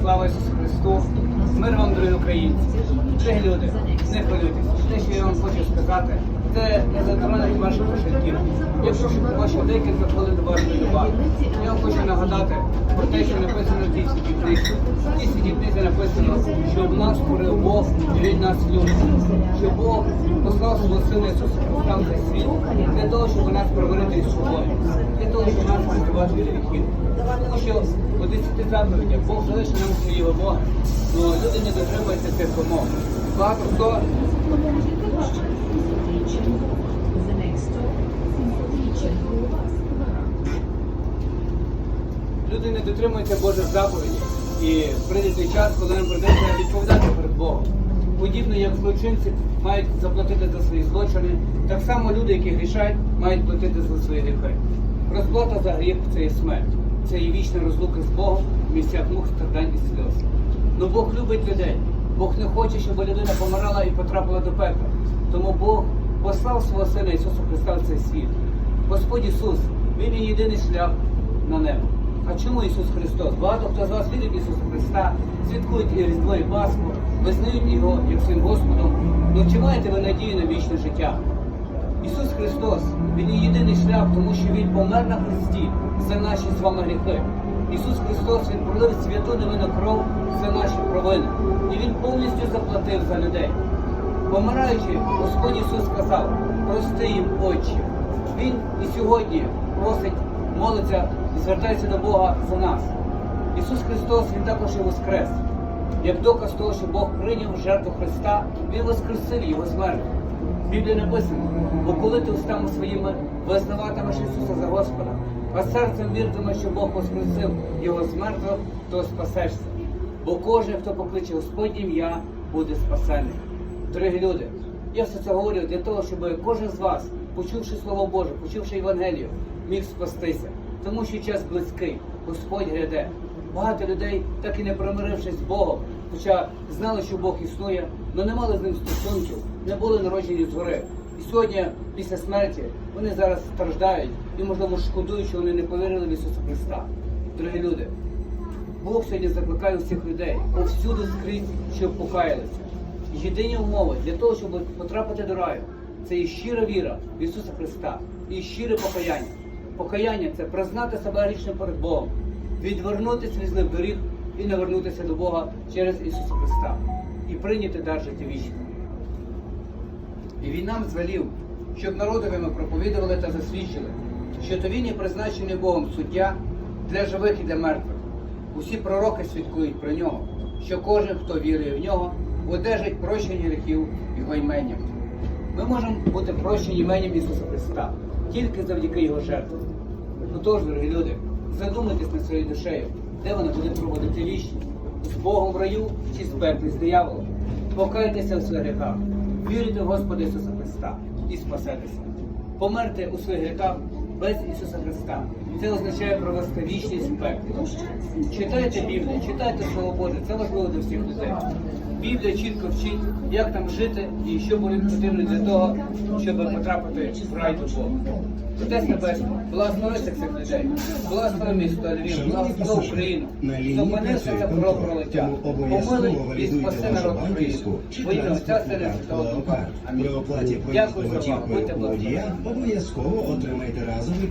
слава Ісусу Христу! Мир вам, дорогі українці! Дорогі люди, не хвилюйтесь. Те, що я вам хочу сказати, це не затронуть ваших життів. Я прошу ваші декілька хвилин до вашої уваги. Я вам хочу нагадати про те, що написано в цій святій книзі написано, що в нас створив Бог і від нас любить. Що Бог послав свого Сина Ісуса Христа в цей світ для того, щоб нас проварити із собою, для того, щоб нас врятувати від гріхів. Тому що у десяти заповідях Бог залишив нам свої вимоги, але люди не дотримуються цих вимог. Багато хто люди не дотримуються Божих заповідей. І прийде той час, коли нам прийдеться відповідати перед Богом. Подібно як злочинці мають заплатити за свої злочини, так само люди, які грішають, мають платити за свої гріхи. Розплата за гріх це є смерть, це є вічна розлука з Богом в місцях мук, страдань і сльоз. Ну Бог любить людей. Бог не хоче, щоб людина помирала і потрапила до пекла. Тому Бог послав свого Сина Ісуса Христа в цей світ. Господь Ісус, Він є єдиний шлях на небо. А чому Ісус Христос? Багато хто з вас вірить Ісуса Христа, святкують і Різдво і Пасху, визнають Його як своїм Господом. Ну чи маєте ви надію на вічне життя? Ісус Христос, Він є єдиний шлях, тому що Він помер на Христі за наші з вами гріхи. Ісус Христос, Він пролив святу невинну кров за наші провини. І Він повністю заплатив за людей. Помираючи, Господь Ісус сказав, прости їм Отче. Він і сьогодні просить, молиться і звертається до Бога за нас. Ісус Христос, Він також і воскрес. Як доказ того, що Бог прийняв жертву Христа, Він воскресив Його смерть. В Біблії написано, бо коли ти устами своїми визнаватимеш Ісуса за Господа, а серцем віртимеш, що Бог воскресив Його з мертвих, то спасешся. Бо кожен, хто покличе Господнє ім'я, буде спасений. Дорогі люди, я все це говорю для того, щоб кожен з вас, почувши Слово Боже, почувши Євангелію, міг спастися. Тому що час близький, Господь гряде. Багато людей, так і не примирившись з Богом, хоча знали, що Бог існує, але не мали з ним стосунків, не були народжені згори. І сьогодні, після смерті, вони зараз страждають і, можливо, шкодують, що вони не повірили в Ісуса Христа. Дорогі люди, Бог сьогодні закликає всіх людей повсюди скрізь, щоб покаялися. Єдині умови для того, щоб потрапити до раю, це і щира віра в Ісуса Христа, і щире покаяння. Покаяння це признати себе грішним перед Богом, відвернутися від злих доріг і навернутися до Бога через Ісуса Христа і прийняти дар життя вічне. І він нам звелів, щоб народові ми проповідували та засвідчили, що то він є призначений Богом суддя для живих і для мертвих. Усі пророки свідкують про нього, що кожен, хто вірує в нього, одержить прощення гріхів його іменням. Ми можемо бути прощені іменем Ісуса Христа тільки завдяки Його жертві. Ну тож, дорогі люди, задумайтесь над своєю душею, де вона буде проводити вічність, з Богом в раю чи з пеклі з дияволом. Покайтеся в своїх гріхах, вірите в Господа Ісуса Христа і спасетеся. померте у своїх гріхах без Ісуса Христа. Це означає провести вічність в пеклі. Читайте Біблію, читайте Слово Боже, це важливо для всіх людей. Біблія чітко вчить, як там жити і що буде потрібно для того, щоб потрапити в рай до Бога. Отець Небесний, благословити цих людей, благослови місто Львів, благослови Україну, лінії це про пролиття. тому і спаси народ України. Во ім'я Отця Сина Святого Духа. Амінь. Дякую за увагу. Будьте благословені. обов'язково отримайте разовий